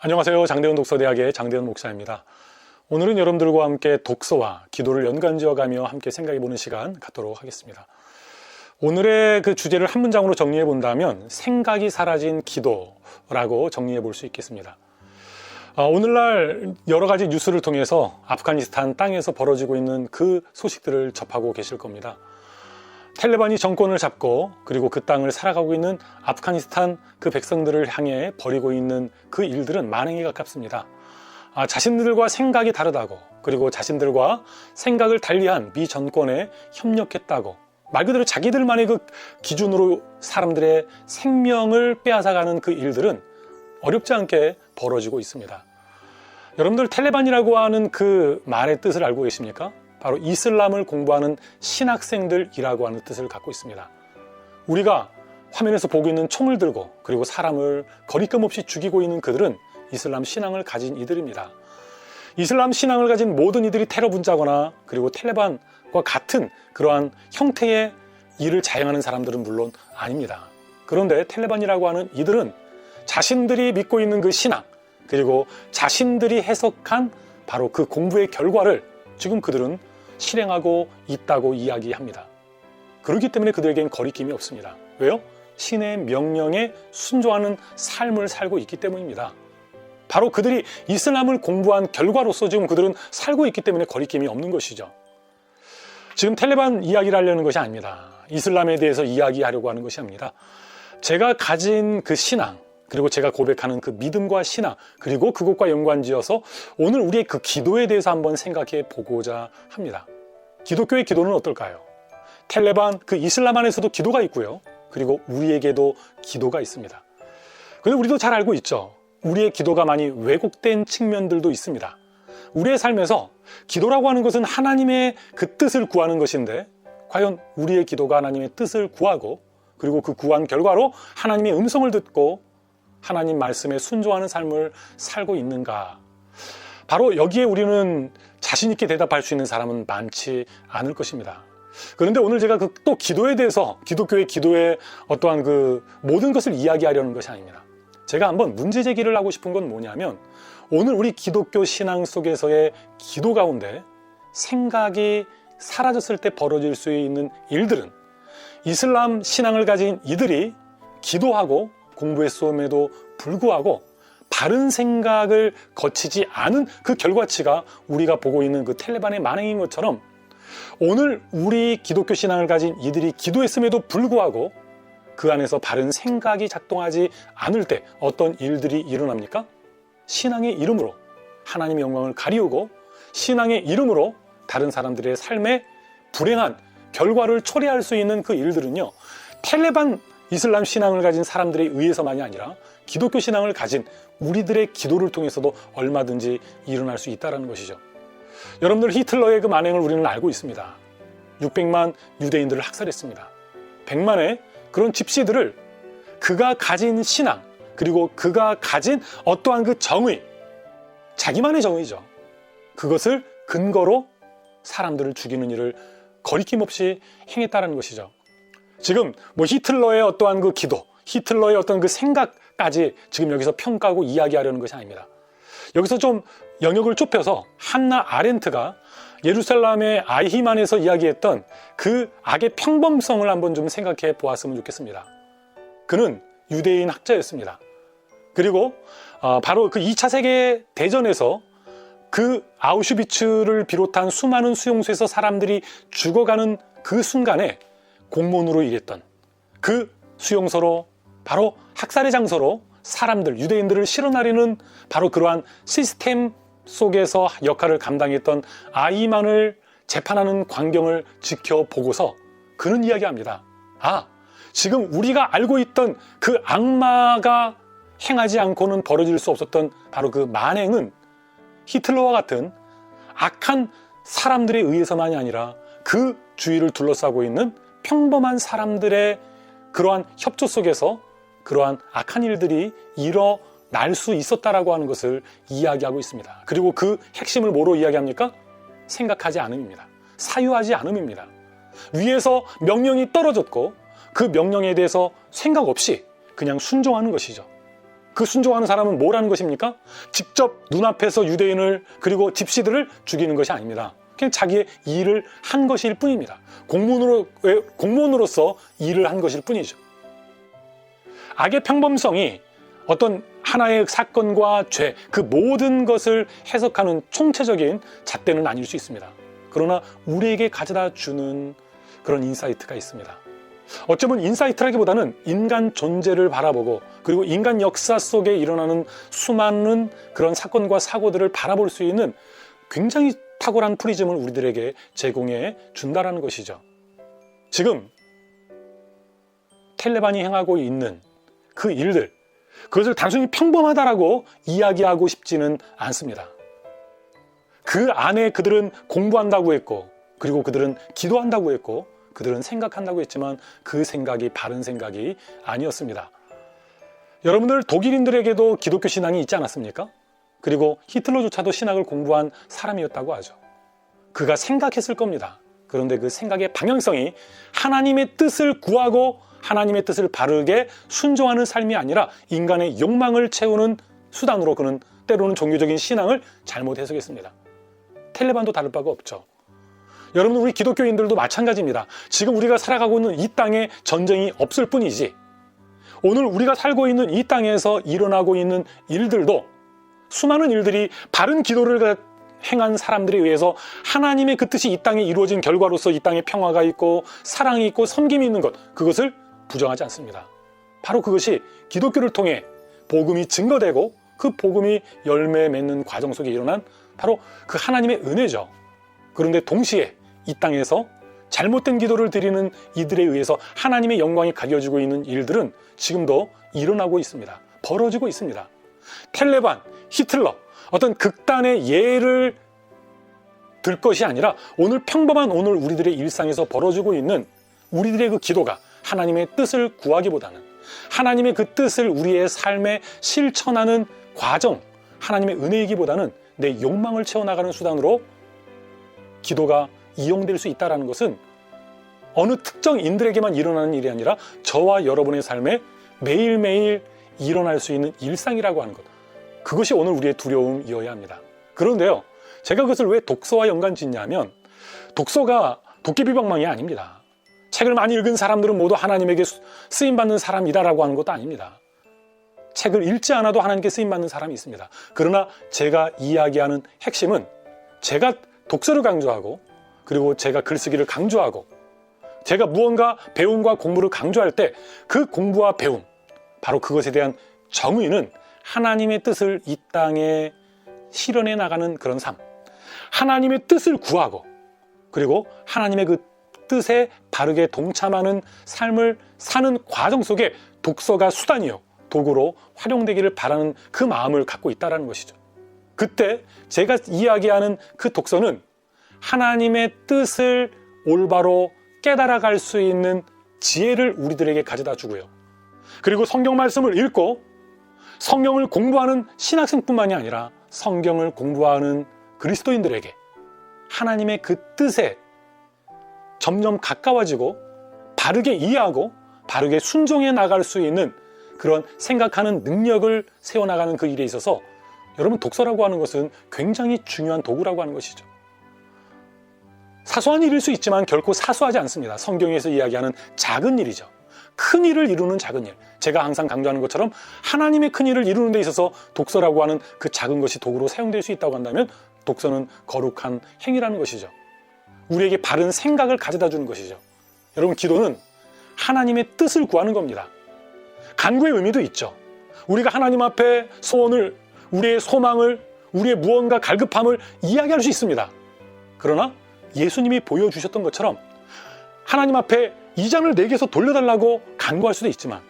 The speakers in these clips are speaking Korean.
안녕하세요. 장대원 독서대학의 장대원 목사입니다. 오늘은 여러분들과 함께 독서와 기도를 연관지어가며 함께 생각해보는 시간 갖도록 하겠습니다. 오늘의 그 주제를 한 문장으로 정리해 본다면 생각이 사라진 기도라고 정리해 볼 수 있겠습니다. 아, 오늘날 여러 가지 뉴스를 통해서 아프가니스탄 땅에서 벌어지고 있는 그 소식들을 접하고 계실 겁니다. 텔레반이 정권을 잡고 그리고 그 땅을 살아가고 있는 아프가니스탄 그 백성들을 향해 벌이고 있는 그 일들은 만행에 가깝습니다. 아, 자신들과 생각이 다르다고 그리고 자신들과 생각을 달리한 미 정권에 협력했다고 말 그대로 자기들만의 그 기준으로 사람들의 생명을 빼앗아가는 그 일들은 어렵지 않게 벌어지고 있습니다. 여러분들 텔레반이라고 하는 그 말의 뜻을 알고 계십니까? 바로 이슬람을 공부하는 신학생들이라고 하는 뜻을 갖고 있습니다. 우리가 화면에서 보고 있는 총을 들고 그리고 사람을 거리낌 없이 죽이고 있는 그들은 이슬람 신앙을 가진 이들입니다. 이슬람 신앙을 가진 모든 이들이 테러 분자거나 그리고 텔레반과 같은 그러한 형태의 일을 자행하는 사람들은 물론 아닙니다. 그런데 텔레반이라고 하는 이들은 자신들이 믿고 있는 그 신앙 그리고 자신들이 해석한 바로 그 공부의 결과를 지금 그들은 실행하고 있다고 이야기합니다. 그렇기 때문에 그들에겐 거리낌이 없습니다. 왜요? 신의 명령에 순종하는 삶을 살고 있기 때문입니다. 바로 그들이 이슬람을 공부한 결과로서 지금 그들은 살고 있기 때문에 거리낌이 없는 것이죠. 지금 텔레반 이야기를 하려는 것이 아닙니다. 이슬람에 대해서 이야기하려고 하는 것이 아닙니다. 제가 가진 그 신앙, 그리고 제가 고백하는 그 믿음과 신앙, 그리고 그것과 연관지어서 오늘 우리의 그 기도에 대해서 한번 생각해 보고자 합니다. 기독교의 기도는 어떨까요? 텔레반, 그 이슬람 안에서도 기도가 있고요. 그리고 우리에게도 기도가 있습니다. 그런데 우리도 잘 알고 있죠. 우리의 기도가 많이 왜곡된 측면들도 있습니다. 우리의 삶에서 기도라고 하는 것은 하나님의 그 뜻을 구하는 것인데, 과연 우리의 기도가 하나님의 뜻을 구하고, 그리고 그 구한 결과로 하나님의 음성을 듣고 하나님 말씀에 순종하는 삶을 살고 있는가? 바로 여기에 우리는 자신있게 대답할 수 있는 사람은 많지 않을 것입니다. 그런데 오늘 제가 그 또 기도에 대해서 기독교의 기도의 어떠한 그 모든 것을 이야기하려는 것이 아닙니다. 제가 한번 문제 제기를 하고 싶은 건 뭐냐면 오늘 우리 기독교 신앙 속에서의 기도 가운데 생각이 사라졌을 때 벌어질 수 있는 일들은 이슬람 신앙을 가진 이들이 기도하고 공부했음에도 불구하고 바른 생각을 거치지 않은 그 결과치가 우리가 보고 있는 그 텔레반의 만행인 것처럼 오늘 우리 기독교 신앙을 가진 이들이 기도했음에도 불구하고 그 안에서 바른 생각이 작동하지 않을 때 어떤 일들이 일어납니까? 신앙의 이름으로 하나님의 영광을 가리우고 신앙의 이름으로 다른 사람들의 삶에 불행한 결과를 초래할 수 있는 그 일들은요. 텔레반 이슬람 신앙을 가진 사람들에 의해서만이 아니라 기독교 신앙을 가진 우리들의 기도를 통해서도 얼마든지 일어날 수 있다는 것이죠. 여러분들 히틀러의 그 만행을 우리는 알고 있습니다. 600만 유대인들을 학살했습니다. 100만의 그런 집시들을 그가 가진 신앙 그리고 그가 가진 어떠한 그 정의 자기만의 정의죠. 그것을 근거로 사람들을 죽이는 일을 거리낌 없이 행했다는 것이죠. 지금 뭐 히틀러의 어떠한 그 기도, 히틀러의 어떤 그 생각까지 지금 여기서 평가하고 이야기하려는 것이 아닙니다. 여기서 좀 영역을 좁혀서 한나 아렌트가 예루살렘의 아이히만에서 이야기했던 그 악의 평범성을 한번 좀 생각해 보았으면 좋겠습니다. 그는 유대인 학자였습니다. 그리고 어, 바로 그 2차 세계 대전에서 그 아우슈비츠를 비롯한 수많은 수용소에서 사람들이 죽어가는 그 순간에 공무원으로 일했던 그 수용소로 바로 학살의 장소로 사람들, 유대인들을 실어나리는 바로 그러한 시스템 속에서 역할을 감당했던 아이만을 재판하는 광경을 지켜보고서 그는 이야기합니다. 아, 지금 우리가 알고 있던 그 악마가 행하지 않고는 벌어질 수 없었던 바로 그 만행은 히틀러와 같은 악한 사람들에 의해서만이 아니라 그 주위를 둘러싸고 있는 평범한 사람들의 그러한 협조 속에서 그러한 악한 일들이 일어날 수 있었다라고 하는 것을 이야기하고 있습니다. 그리고 그 핵심을 뭐로 이야기합니까? 생각하지 않음입니다. 사유하지 않음입니다. 위에서 명령이 떨어졌고 그 명령에 대해서 생각 없이 그냥 순종하는 것이죠. 그 순종하는 사람은 뭘 하는 것입니까? 직접 눈앞에서 유대인을 그리고 집시들을 죽이는 것이 아닙니다. 그냥 자기의 일을 한 것일 뿐입니다. 공무원으로, 공무원으로서 일을 한 것일 뿐이죠. 악의 평범성이 어떤 하나의 사건과 죄, 그 모든 것을 해석하는 총체적인 잣대는 아닐 수 있습니다. 그러나 우리에게 가져다 주는 그런 인사이트가 있습니다. 어쩌면 인사이트라기보다는 인간 존재를 바라보고 그리고 인간 역사 속에 일어나는 수많은 그런 사건과 사고들을 바라볼 수 있는 굉장히 탁월한 프리즘을 우리들에게 제공해 준다라는 것이죠. 지금 텔레반이 행하고 있는 그 일들, 그것을 단순히 평범하다라고 이야기하고 싶지는 않습니다. 그 안에 그들은 공부한다고 했고, 그리고 그들은 기도한다고 했고, 그들은 생각한다고 했지만 그 생각이 바른 생각이 아니었습니다. 여러분들 독일인들에게도 기독교 신앙이 있지 않았습니까? 그리고 히틀러조차도 신학을 공부한 사람이었다고 하죠. 그가 생각했을 겁니다. 그런데 그 생각의 방향성이 하나님의 뜻을 구하고 하나님의 뜻을 바르게 순종하는 삶이 아니라 인간의 욕망을 채우는 수단으로 그는 때로는 종교적인 신앙을 잘못 해석했습니다. 텔레반도 다를 바가 없죠. 여러분 우리 기독교인들도 마찬가지입니다. 지금 우리가 살아가고 있는 이 땅에 전쟁이 없을 뿐이지 오늘 우리가 살고 있는 이 땅에서 일어나고 있는 일들도 수많은 일들이 바른 기도를 행한 사람들에 의해서 하나님의 그 뜻이 이 땅에 이루어진 결과로서 이 땅에 평화가 있고 사랑이 있고 섬김이 있는 것 그것을 부정하지 않습니다. 바로 그것이 기독교를 통해 복음이 증거되고 그 복음이 열매 맺는 과정 속에 일어난 바로 그 하나님의 은혜죠. 그런데 동시에 이 땅에서 잘못된 기도를 드리는 이들에 의해서 하나님의 영광이 가려지고 있는 일들은 지금도 일어나고 있습니다. 벌어지고 있습니다. 텔레반, 히틀러, 어떤 극단의 예를 들 것이 아니라 오늘 평범한 오늘 우리들의 일상에서 벌어지고 있는 우리들의 그 기도가 하나님의 뜻을 구하기보다는 하나님의 그 뜻을 우리의 삶에 실천하는 과정, 하나님의 은혜이기보다는 내 욕망을 채워나가는 수단으로 기도가 이용될 수 있다는 것은 어느 특정 인들에게만 일어나는 일이 아니라 저와 여러분의 삶에 매일매일 일어날 수 있는 일상이라고 하는 것. 그것이 오늘 우리의 두려움이어야 합니다. 그런데요, 제가 그것을 왜 독서와 연관 짓냐면, 독서가 도깨비방망이 아닙니다. 책을 많이 읽은 사람들은 모두 하나님에게 쓰임받는 사람이다라고 하는 것도 아닙니다. 책을 읽지 않아도 하나님께 쓰임받는 사람이 있습니다. 그러나 제가 이야기하는 핵심은 제가 독서를 강조하고 그리고 제가 글쓰기를 강조하고 제가 무언가 배움과 공부를 강조할 때 그 공부와 배움, 바로 그것에 대한 정의는 하나님의 뜻을 이 땅에 실현해 나가는 그런 삶. 하나님의 뜻을 구하고 그리고 하나님의 그 뜻에 바르게 동참하는 삶을 사는 과정 속에 독서가 수단이요. 도구로 활용되기를 바라는 그 마음을 갖고 있다는 것이죠. 그때 제가 이야기하는 그 독서는 하나님의 뜻을 올바로 깨달아갈 수 있는 지혜를 우리들에게 가져다 주고요. 그리고 성경 말씀을 읽고 성경을 공부하는 신학생뿐만이 아니라 성경을 공부하는 그리스도인들에게 하나님의 그 뜻에 점점 가까워지고 바르게 이해하고 바르게 순종해 나갈 수 있는 그런 생각하는 능력을 세워나가는 그 일에 있어서 여러분 독서라고 하는 것은 굉장히 중요한 도구라고 하는 것이죠. 사소한 일일 수 있지만 결코 사소하지 않습니다. 성경에서 이야기하는 작은 일이죠. 큰 일을 이루는 작은 일. 제가 항상 강조하는 것처럼 하나님의 큰 일을 이루는 데 있어서 독서라고 하는 그 작은 것이 도구로 사용될 수 있다고 한다면 독서는 거룩한 행위라는 것이죠. 우리에게 바른 생각을 가져다 주는 것이죠. 여러분, 기도는 하나님의 뜻을 구하는 겁니다. 간구의 의미도 있죠. 우리가 하나님 앞에 소원을, 우리의 소망을, 우리의 무언가 갈급함을 이야기할 수 있습니다. 그러나 예수님이 보여주셨던 것처럼 하나님 앞에 이 장을 내게서 돌려달라고 간구할 수도 있지만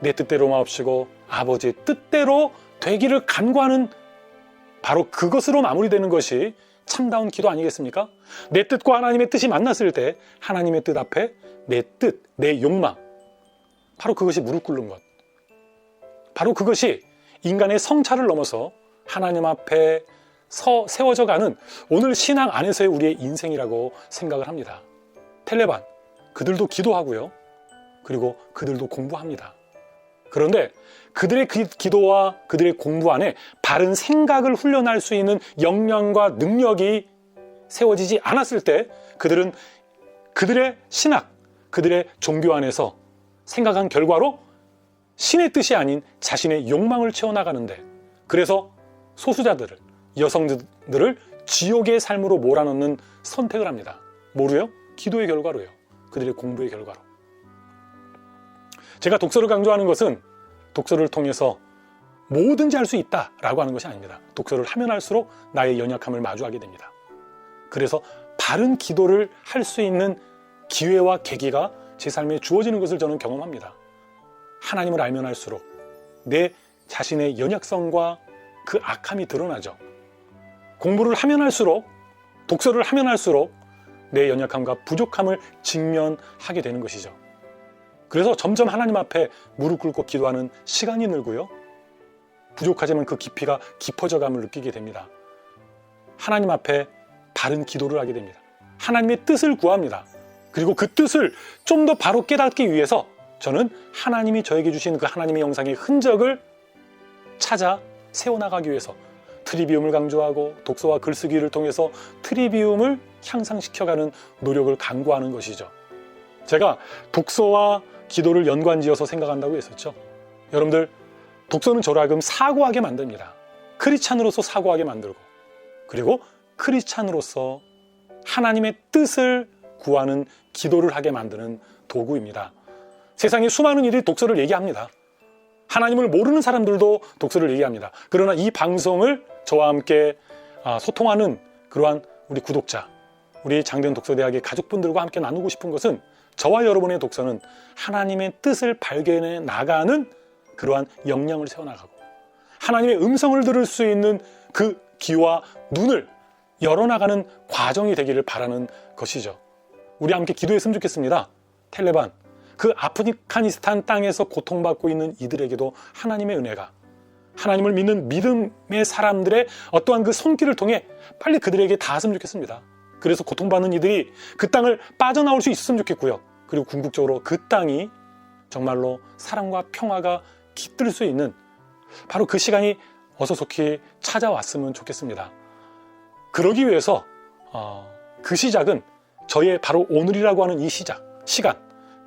내 뜻대로 마옵시고 아버지의 뜻대로 되기를 간구하는 바로 그것으로 마무리되는 것이 참다운 기도 아니겠습니까? 내 뜻과 하나님의 뜻이 만났을 때 하나님의 뜻 앞에 내 뜻, 내 욕망 바로 그것이 무릎 꿇는 것 바로 그것이 인간의 성찰을 넘어서 하나님 앞에 서, 세워져 가는 오늘 신앙 안에서의 우리의 인생이라고 생각을 합니다. 텔레반, 그들도 기도하고요. 그리고 그들도 공부합니다. 그런데 그들의 그 기도와 그들의 공부 안에 바른 생각을 훈련할 수 있는 역량과 능력이 세워지지 않았을 때 그들은 그들의 신학, 그들의 종교 안에서 생각한 결과로 신의 뜻이 아닌 자신의 욕망을 채워나가는데 그래서 소수자들을, 여성들을 지옥의 삶으로 몰아넣는 선택을 합니다. 뭐로요? 기도의 결과로요. 그들의 공부의 결과로. 제가 독서를 강조하는 것은 독서를 통해서 뭐든지 할 수 있다라고 하는 것이 아닙니다. 독서를 하면 할수록 나의 연약함을 마주하게 됩니다. 그래서 바른 기도를 할 수 있는 기회와 계기가 제 삶에 주어지는 것을 저는 경험합니다. 하나님을 알면 할수록 내 자신의 연약성과 그 악함이 드러나죠. 공부를 하면 할수록, 독서를 하면 할수록 내 연약함과 부족함을 직면하게 되는 것이죠. 그래서 점점 하나님 앞에 무릎 꿇고 기도하는 시간이 늘고요. 부족하지만 그 깊이가 깊어져 감을 느끼게 됩니다. 하나님 앞에 바른 기도를 하게 됩니다. 하나님의 뜻을 구합니다. 그리고 그 뜻을 좀 더 바로 깨닫기 위해서 저는 하나님이 저에게 주신 그 하나님의 영상의 흔적을 찾아 세워나가기 위해서 트리비움을 강조하고 독서와 글쓰기를 통해서 트리비움을 향상시켜가는 노력을 강구하는 것이죠. 제가 독서와 기도를 연관지어서 생각한다고 했었죠. 여러분들, 독서는 저를 하여금 사고하게 만듭니다. 크리찬으로서 사고하게 만들고, 그리고 크리찬으로서 하나님의 뜻을 구하는 기도를 하게 만드는 도구입니다. 세상에 수많은 이들이 독서를 얘기합니다. 하나님을 모르는 사람들도 독서를 얘기합니다. 그러나 이 방송을 저와 함께 아, 소통하는 그러한 우리 구독자, 우리 장대현 독서대학의 가족분들과 함께 나누고 싶은 것은 저와 여러분의 독서는 하나님의 뜻을 발견해 나가는 그러한 역량을 세워나가고 하나님의 음성을 들을 수 있는 그 귀와 눈을 열어나가는 과정이 되기를 바라는 것이죠. 우리 함께 기도했으면 좋겠습니다. 텔레반, 그 아프가니스탄 땅에서 고통받고 있는 이들에게도 하나님의 은혜가 하나님을 믿는 믿음의 사람들의 어떠한 그 손길을 통해 빨리 그들에게 닿았으면 좋겠습니다. 그래서 고통받는 이들이 그 땅을 빠져나올 수 있었으면 좋겠고요. 그리고 궁극적으로 그 땅이 정말로 사랑과 평화가 깃들 수 있는 바로 그 시간이 어서 속히 찾아왔으면 좋겠습니다. 그러기 위해서 어, 그 시작은 저의 바로 오늘이라고 하는 이 시작, 시간,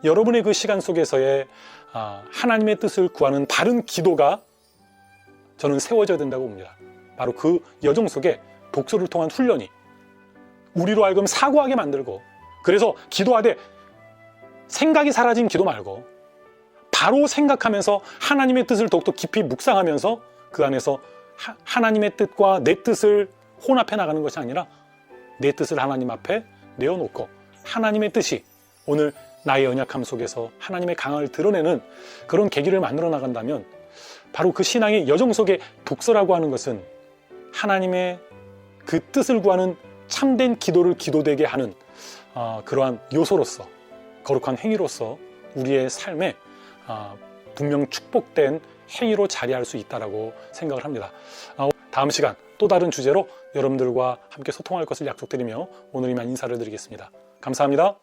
여러분의 그 시간 속에서의 아, 하나님의 뜻을 구하는 바른 기도가 저는 세워져야 된다고 봅니다. 바로 그 여정 속에 독서를 통한 훈련이 우리로 하여금 사고하게 만들고 그래서 기도하되 생각이 사라진 기도 말고 바로 생각하면서 하나님의 뜻을 더욱더 깊이 묵상하면서 그 안에서 하, 하나님의 뜻과 내 뜻을 혼합해 나가는 것이 아니라 내 뜻을 하나님 앞에 내어놓고 하나님의 뜻이 오늘 나의 연약함 속에서 하나님의 강함을 드러내는 그런 계기를 만들어 나간다면 바로 그 신앙의 여정 속에 독서라고 하는 것은 하나님의 그 뜻을 구하는 참된 기도를 기도되게 하는 어, 그러한 요소로서 거룩한 행위로서 우리의 삶에 어, 분명 축복된 행위로 자리할 수 있다라고 생각을 합니다. 어, 다음 시간 또 다른 주제로 여러분들과 함께 소통할 것을 약속드리며 오늘 이만 인사를 드리겠습니다. 감사합니다.